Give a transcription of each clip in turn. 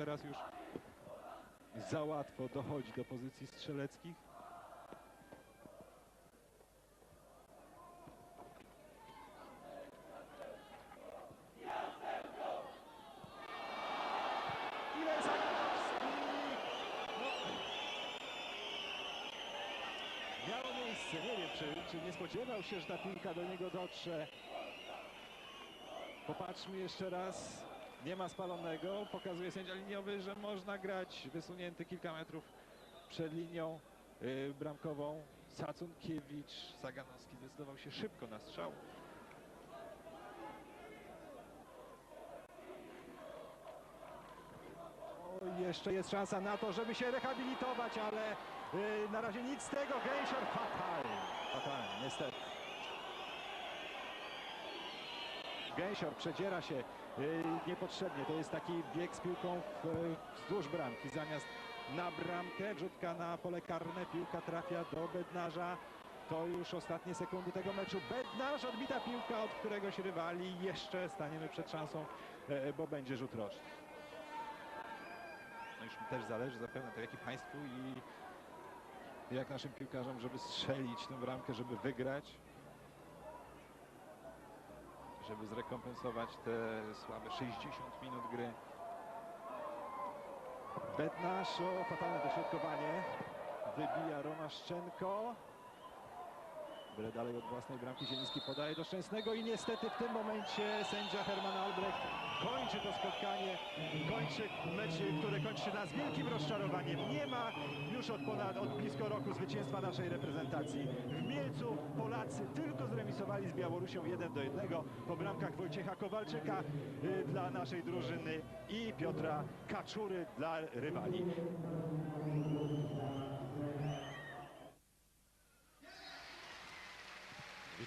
teraz już za łatwo dochodzi do pozycji strzeleckich. No. Miało miejsce, nie wiem, czy, czy nie spodziewał się, że ta piłka do niego dotrze. Popatrzmy jeszcze raz. Nie ma spalonego. Pokazuje sędzia liniowy, że można grać wysunięty kilka metrów przed linią y, bramkową. Sacunkiewicz, Zaganowski zdecydował się szybko na strzał. O, jeszcze jest szansa na to, żeby się rehabilitować, ale y, na razie nic z tego. Gęsior fatalnie. Fatalnie, niestety. Gęsior przedziera się y, niepotrzebnie. To jest taki bieg z piłką y, wzdłuż bramki. Zamiast na bramkę, wrzutka na pole karne, piłka trafia do Bednarza. To już ostatnie sekundy tego meczu. Bednarz, odbita piłka od któregoś rywali. Jeszcze staniemy przed szansą, e, bo będzie rzut roczny. No już też zależy zapewne to jak i Państwu i jak naszym piłkarzom, żeby strzelić tę bramkę, żeby wygrać żeby zrekompensować te słabe 60 minut gry. Bednarz, o fatalne dośrodkowanie. Wybija Romaszczenko. Byle dalej od własnej bramki Zieliński podaje do Szczęsnego i niestety w tym momencie sędzia Herman Albrecht kończy to spotkanie, kończy mecz, który kończy się nas wielkim rozczarowaniem. Nie ma już od ponad, od blisko roku zwycięstwa naszej reprezentacji. W Mielcu Polacy tylko zremisowali z Białorusią 1 do 1 po bramkach Wojciecha Kowalczyka y, dla naszej drużyny i Piotra Kaczury dla rywali.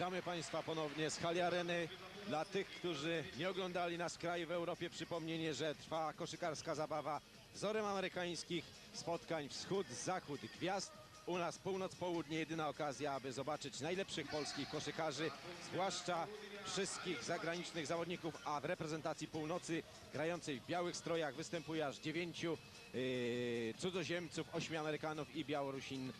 Witamy Państwa ponownie z hali areny. Dla tych, którzy nie oglądali nas kraju w Europie, przypomnienie, że trwa koszykarska zabawa wzorem amerykańskich spotkań wschód-zachód gwiazd. U nas północ-południe jedyna okazja, aby zobaczyć najlepszych polskich koszykarzy, zwłaszcza wszystkich zagranicznych zawodników, a w reprezentacji północy grającej w białych strojach występuje aż dziewięciu yy, cudzoziemców, ośmiu Amerykanów i Białorusin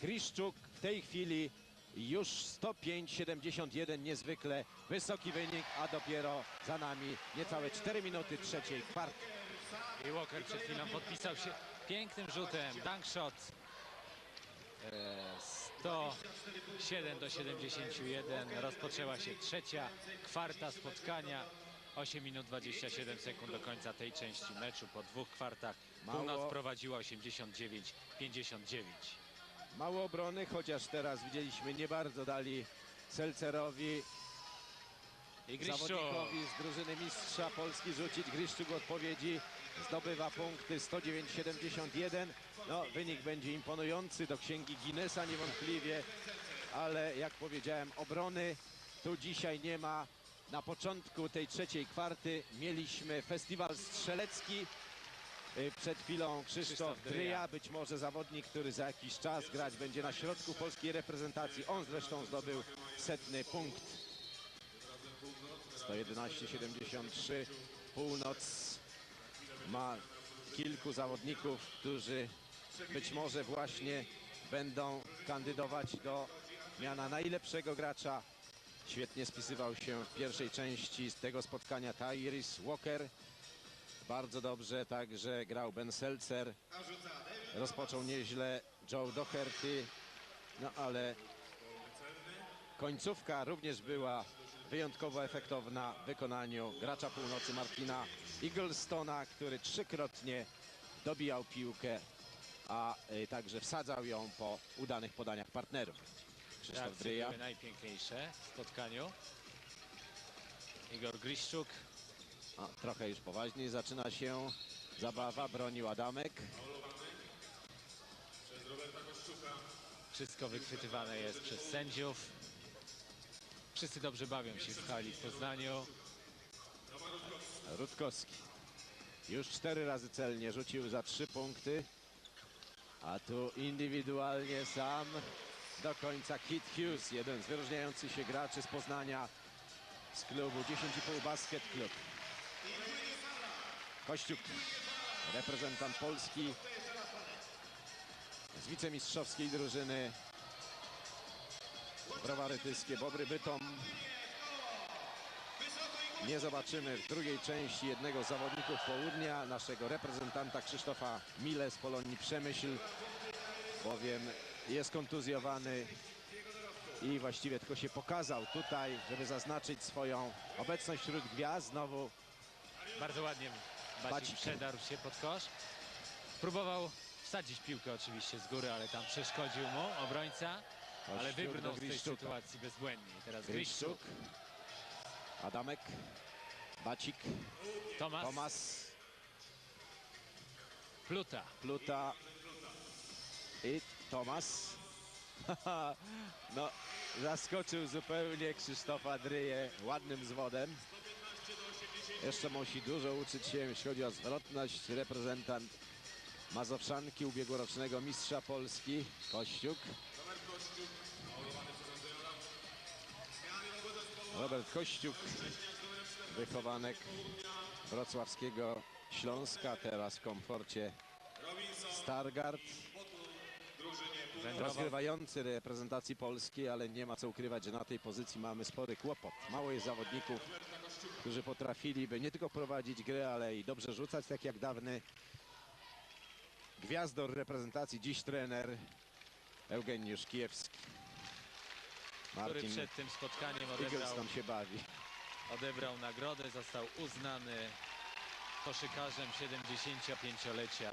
Griszczuk. W tej chwili już 105-71, niezwykle wysoki wynik, a dopiero za nami niecałe 4 minuty trzeciej kwarty. I Walker przed chwilą podpisał się pięknym rzutem. Dunk shot. E, 107 do 71. Rozpoczęła się trzecia kwarta spotkania. 8 minut 27 sekund do końca tej części meczu. Po dwóch kwartach Mało. Północ prowadziła 89-59. Mało obrony, chociaż teraz widzieliśmy nie bardzo dali Selcerowi, I Griszczu. zawodnikowi z drużyny mistrza Polski rzucić. Griszczuk odpowiedzi zdobywa punkty 109-71. No, wynik będzie imponujący do księgi Guinnessa niewątpliwie, ale jak powiedziałem, obrony tu dzisiaj nie ma. Na początku tej trzeciej kwarty mieliśmy festiwal strzelecki. Y, Przed chwilą Krzysztof. Dryja, być może zawodnik, który za jakiś czas grać będzie na środku polskiej reprezentacji. On zresztą zdobył setny punkt. 111-73. Północ ma kilku zawodników, którzy być może właśnie będą kandydować do miana najlepszego gracza. Świetnie spisywał się w pierwszej części z tego spotkania Tyrese Walker. Bardzo dobrze także grał Ben Seltzer. Rozpoczął nieźle Joe Doherty. No ale końcówka również była wyjątkowo efektowna w wykonaniu gracza północy Martina Eaglestona, który trzykrotnie dobijał piłkę, a y, także wsadzał ją po udanych podaniach partnerów. Krzysztof Dryja. najpiękniejsze w spotkaniu. Igor Griszczuk. A, trochę już poważniej zaczyna się zabawa. Bronił Adamek. Wszystko wychwytywane jest przez sędziów. Wszyscy dobrze bawią się w hali w Poznaniu. Rutkowski. Już cztery razy celnie rzucił za trzy punkty. A tu indywidualnie sam do końca Kit Hughes, jeden z wyróżniających się graczy z Poznania z klubu 10,5 Basket Club. Kościuk reprezentant Polski z wicemistrzowskiej drużyny Browary Tyskie, Bobry Bytom. Nie zobaczymy w drugiej części jednego z zawodników południa, naszego reprezentanta Krzysztofa Mile z Polonii Przemyśl, bowiem jest kontuzjowany i właściwie tylko się pokazał tutaj, żeby zaznaczyć swoją obecność wśród gwiazd. Znowu Bardzo ładnie Bacik przedarł się pod kosz. Próbował wsadzić piłkę oczywiście z góry, ale tam przeszkodził mu obrońca. Ale wybrnął z tej sytuacji bezbłędnie. Teraz Griszczuk, Adamek, Bacik, Tomas, Tomas, Pluta. Pluta i Tomas. no, zaskoczył zupełnie Krzysztofa Dryje ładnym zwodem. Jeszcze musi dużo uczyć się, jeśli chodzi o zwrotność. Reprezentant Mazowszanki, ubiegłorocznego mistrza Polski, Kościuk. Robert Kościuk, wychowanek wrocławskiego Śląska, teraz w komforcie Stargard. Rozgrywający reprezentacji Polski, ale nie ma co ukrywać, że na tej pozycji mamy spory kłopot. Mało jest zawodników, którzy potrafiliby nie tylko prowadzić grę, ale i dobrze rzucać, tak jak dawny gwiazdor reprezentacji, dziś trener Eugeniusz Kijewski. który Martin przed tym spotkaniem odebrał, tam się bawi. odebrał nagrodę, został uznany koszykarzem 75-lecia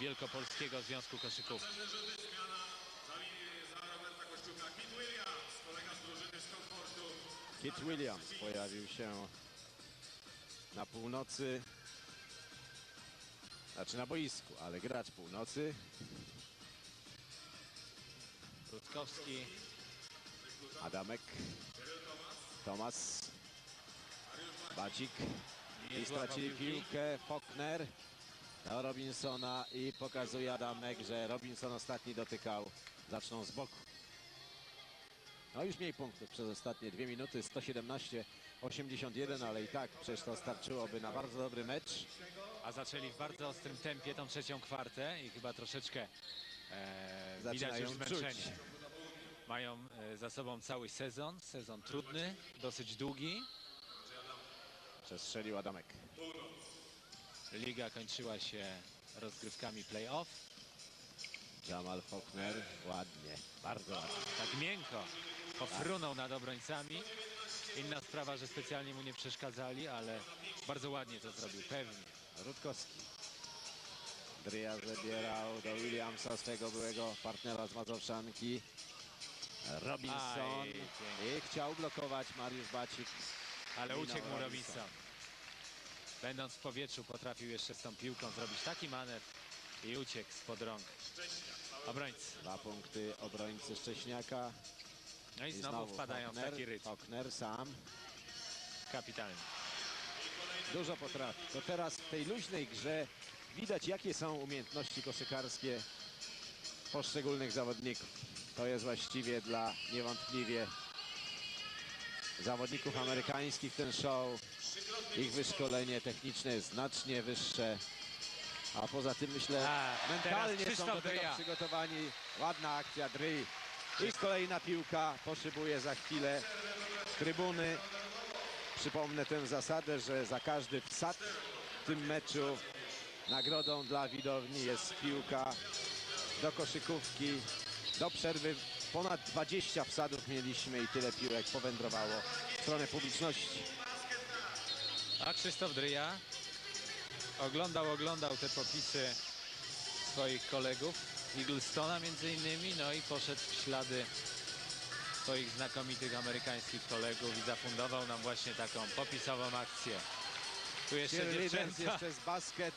Wielkopolskiego Związku Koszykówki. Kit Williams pojawił się na północy, znaczy na boisku, ale gracz północy. Rutkowski, Adamek, Tomas, Bacik i stracili piłkę. Faulkner do Robinsona i pokazuje Adamek, że Robinson ostatni dotykał. Zaczną z boku. No już mniej punktów przez ostatnie dwie minuty, 117-81, ale i tak przecież to starczyłoby na bardzo dobry mecz. A zaczęli w bardzo ostrym tempie tą trzecią kwartę i chyba troszeczkę e, widać już zmęczenie. Mają e, za sobą cały sezon, sezon trudny, dosyć długi. Przestrzelił Adamek. Liga kończyła się rozgrywkami play-off. Jamal Faulkner, ładnie, bardzo ładnie. Tak miękko pofrunął nad obrońcami. Inna sprawa, że specjalnie mu nie przeszkadzali, ale bardzo ładnie to zrobił, pewnie. Rutkowski. Dryja zabierał do Williamsa, swego byłego partnera z Mazowszanki. Robinson Aj, i chciał blokować Mariusz Bacik. Ale uciekł mu. Robinson. Będąc w powietrzu potrafił jeszcze z tą piłką zrobić taki manewr i uciekł spod rąk obrońcy. Dwa punkty obrońcy Szcześniaka. No i znowu wpadają w Faulkner. taki rytm Faulkner sam. kapitalny. Dużo potrafi. To teraz w tej luźnej grze widać jakie są umiejętności koszykarskie poszczególnych zawodników. To jest właściwie dla niewątpliwie zawodników amerykańskich ten show. Ich wyszkolenie techniczne jest znacznie wyższe. A poza tym myślę A, mentalnie są do tego przygotowani. Ładna akcja Dryj. I kolejna piłka poszybuje za chwilę trybuny. Przypomnę tę zasadę, że za każdy wsad w tym meczu nagrodą dla widowni jest piłka do koszykówki. Do przerwy ponad 20 wsadów mieliśmy i tyle piłek powędrowało w stronę publiczności. A Krzysztof Dryja oglądał, oglądał te popisy swoich kolegów, Eaglestona między innymi, no i poszedł w ślady swoich znakomitych amerykańskich kolegów i zafundował nam właśnie taką popisową akcję. Tu jeszcze dziewczęta, jeszcze z basket,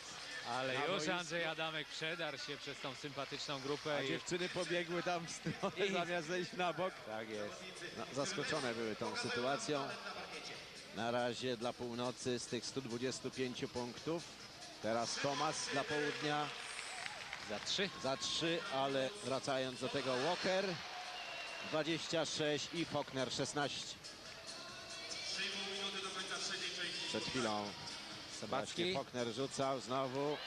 ale już boisku. Andrzej Adamek przedarł się przez tą sympatyczną grupę a i dziewczyny pobiegły tam w stronę I- zamiast zejść na bok. tak jest. No, zaskoczone były tą sytuacją. Na razie dla północy z tych 125 punktów. Teraz Tomas dla południa Za trzy. za 3, ale wracając do tego Walker 26 i Faulkner 16. Przed chwilą Sobacki. Faulkner rzucał znowu.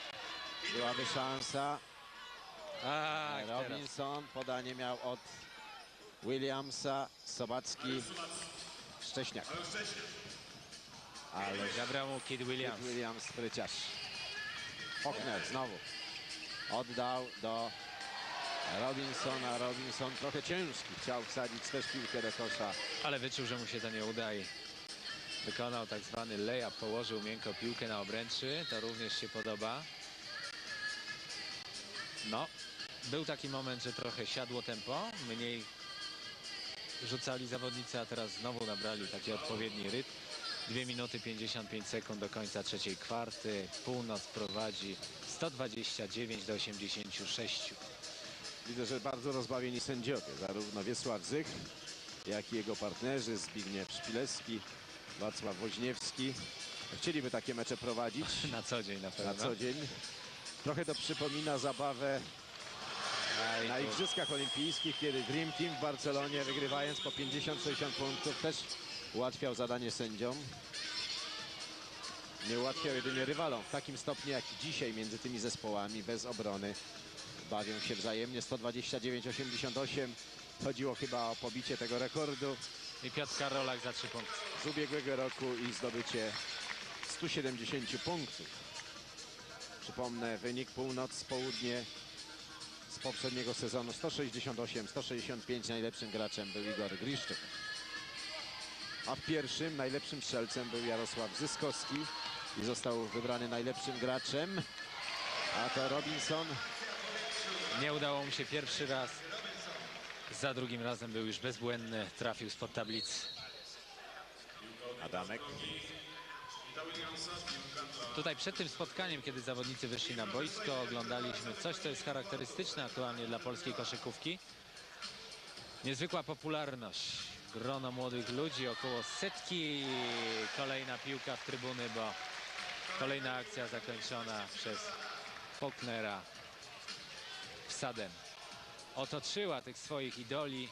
Byłaby szansa. Tak, teraz. Robinson podanie miał od Williamsa. Sobacki. Szcześniak. Ale Zabrał mu Kid Williams. Williams spryciarz. Faulkner znowu. Oddał do Robinsona. Robinson trochę ciężki. Chciał wsadzić też piłkę do kosza. Ale wyczuł, że mu się to nie uda i wykonał tak zwany layup, położył miękko piłkę na obręczy, to również się podoba. No, był taki moment, że trochę siadło tempo, mniej rzucali zawodnicy, a teraz znowu nabrali taki odpowiedni rytm. 2 minuty 55 sekund do końca trzeciej kwarty. Północ prowadzi 129 do 86. Widzę, że bardzo rozbawieni sędziowie. Zarówno Wiesław Zych, jak i jego partnerzy Zbigniew Szpilewski, Wacław Woźniewski. Chcieliby takie mecze prowadzić Na co dzień na pewno. na co dzień. Trochę to przypomina zabawę Aj, na Igrzyskach Olimpijskich, kiedy Dream Team w Barcelonie, wygrywając po 50-60 punktów, też ułatwiał zadanie sędziom. Nie ułatwiał jedynie rywalom w takim stopniu jak dzisiaj między tymi zespołami bez obrony. Bawią się wzajemnie 129-88. Chodziło chyba o pobicie tego rekordu I Piotr Karolak za 3 punkty. z ubiegłego roku i zdobycie 170 punktów. Przypomnę wynik północ, południe z poprzedniego sezonu 168-165 najlepszym graczem był Igor Griszczyk. A w pierwszym najlepszym strzelcem był Jarosław Zyskowski i został wybrany najlepszym graczem. A to Robinson Nie udało mu się pierwszy raz. Za drugim razem był już bezbłędny. Trafił spod tablicy. Adamek. Tutaj przed tym spotkaniem, kiedy zawodnicy wyszli na boisko, oglądaliśmy coś, co jest charakterystyczne aktualnie dla polskiej koszykówki. Niezwykła popularność. Grono młodych ludzi, około setki. Kolejna piłka w trybuny, bo kolejna akcja zakończona przez Faulknera wsadem. Otoczyła tych swoich idoli.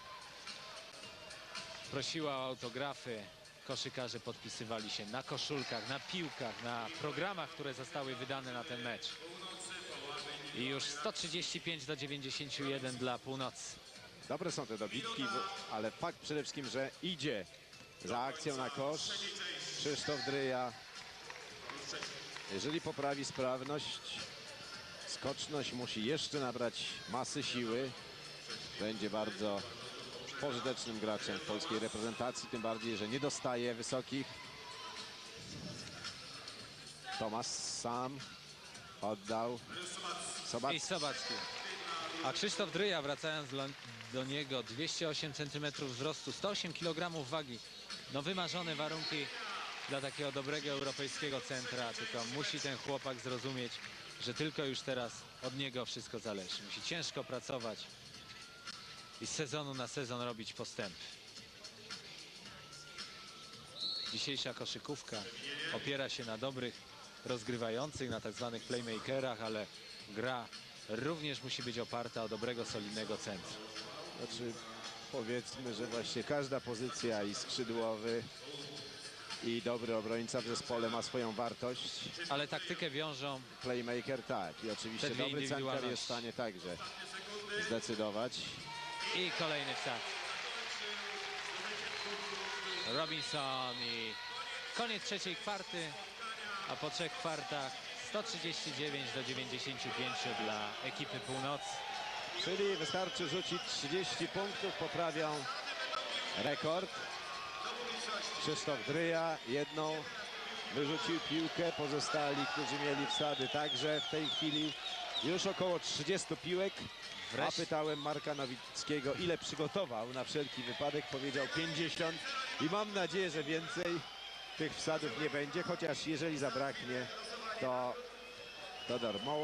Prosiła o autografy. Koszykarze podpisywali się na koszulkach, na piłkach, na programach, które zostały wydane na ten mecz. I już 135 do 91 dla północy. Dobre są te dobitki, ale fakt przede wszystkim, że idzie za akcją na kosz. Krzysztof Dryja. Jeżeli poprawi sprawność, skoczność, musi jeszcze nabrać masy siły. Będzie bardzo pożytecznym graczem w polskiej reprezentacji, tym bardziej, że nie dostaje wysokich. Tomasz sam oddał. Sobacki. Sobacki. A Krzysztof Dryja, wracając do, do niego, 208 cm wzrostu, 108 kg wagi. No wymarzone warunki dla takiego dobrego europejskiego centra, tylko musi ten chłopak zrozumieć, że tylko już teraz od niego wszystko zależy. Musi ciężko pracować i z sezonu na sezon robić postępy. Dzisiejsza koszykówka opiera się na dobrych rozgrywających, na tak zwanych playmakerach, ale gra również musi być oparta o dobrego, solidnego centrum. Znaczy powiedzmy, że właśnie każda pozycja i skrzydłowy i dobry obrońca w zespole ma swoją wartość. Ale taktykę wiążą Playmaker tak i oczywiście Te dobry center jest w stanie także zdecydować. i kolejny wsad. Robinson i koniec trzeciej kwarty, a po trzech kwartach 139 do 95 dla ekipy północy. Czyli wystarczy rzucić 30 punktów, poprawią rekord. Krzysztof Dryja jedną wyrzucił piłkę, pozostali, którzy mieli wsady także w tej chwili już około 30 piłek. A pytałem Marka Nowickiego, ile przygotował na wszelki wypadek. Powiedział 50 i mam nadzieję, że więcej tych wsadów nie będzie, chociaż jeżeli zabraknie, to, to darmowo.